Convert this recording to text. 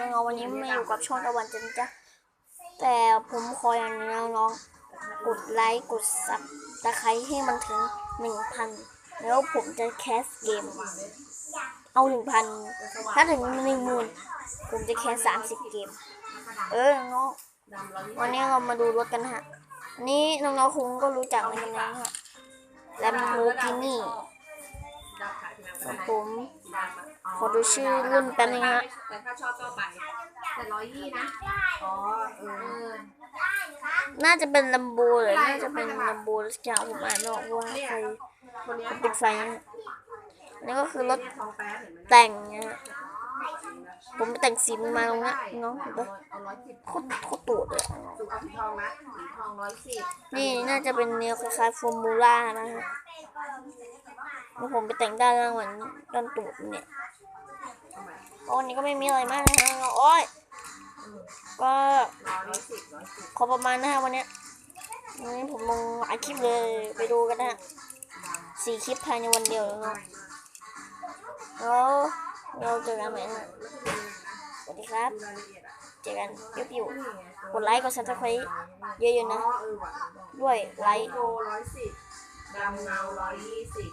น้องวันนี้มาอยู่กับช่องตะวันจันจ้ะแต่ผมขออย่างนี้น้องๆกดไลค์กดซับตะไคร้ให้มันถึงหนึ่งพันแล้วผมจะแคสเกม เอาหนึ่งพันถ้าถึงหนึ่งหมื่นผมจะแคสสามสิบเกม เออน้องวันนี้เรามาดูรถกันฮะอันนี้น้องๆคงก็รู้จักในกันแล้วฮะแลมโบกินี่ผม ขอดูชื่อรุ่นแป๊บนึงฮะแต่ถ้าชอบก็ไปแต่ร้อยยี่นะ อ๋อ เออ น่าจะเป็นลัมโบหรือน่าจะเป็นลัมโบสักอย่างผมอ่านไม่ออกว่าใครคนเนี้ยปิดไฟนะอันนี่ก็คือรถทองแป๊ะเห็นไหมนะแต่งนะฮะผมไปแต่งสีมันมาตรงนี้น้องเห็นปะเอาร้อยสิบโคตรโคตรตูดเลยสูงเอาสีทองนะสีทองร้อยสิบนี่น่าจะเป็นแนวคล้ายๆฟอร์มูล่านะฮะ แล้วผมไปแต่งด้านล่างเหมือนด้านตูดเนี่ยเอาใหม่โอ้วันนี้ก็ไม่มีอะไรมากนะฮะโอ้ยก็ขอประมาณนะฮะวันนี้วันนี้ผมลงหลายคลิปเลยไปดูกันนะฮะสี่คลิปภายในวันเดียวเลยเนอะแล้วเราเจอกันใหม่นะสวัสดีครับ เจอกันปิ๊บอยู่กดไลค์กดซับสไครต์เยอะๆนะ ด้วยไลค์ ดำเงาร้อยยี่สิบ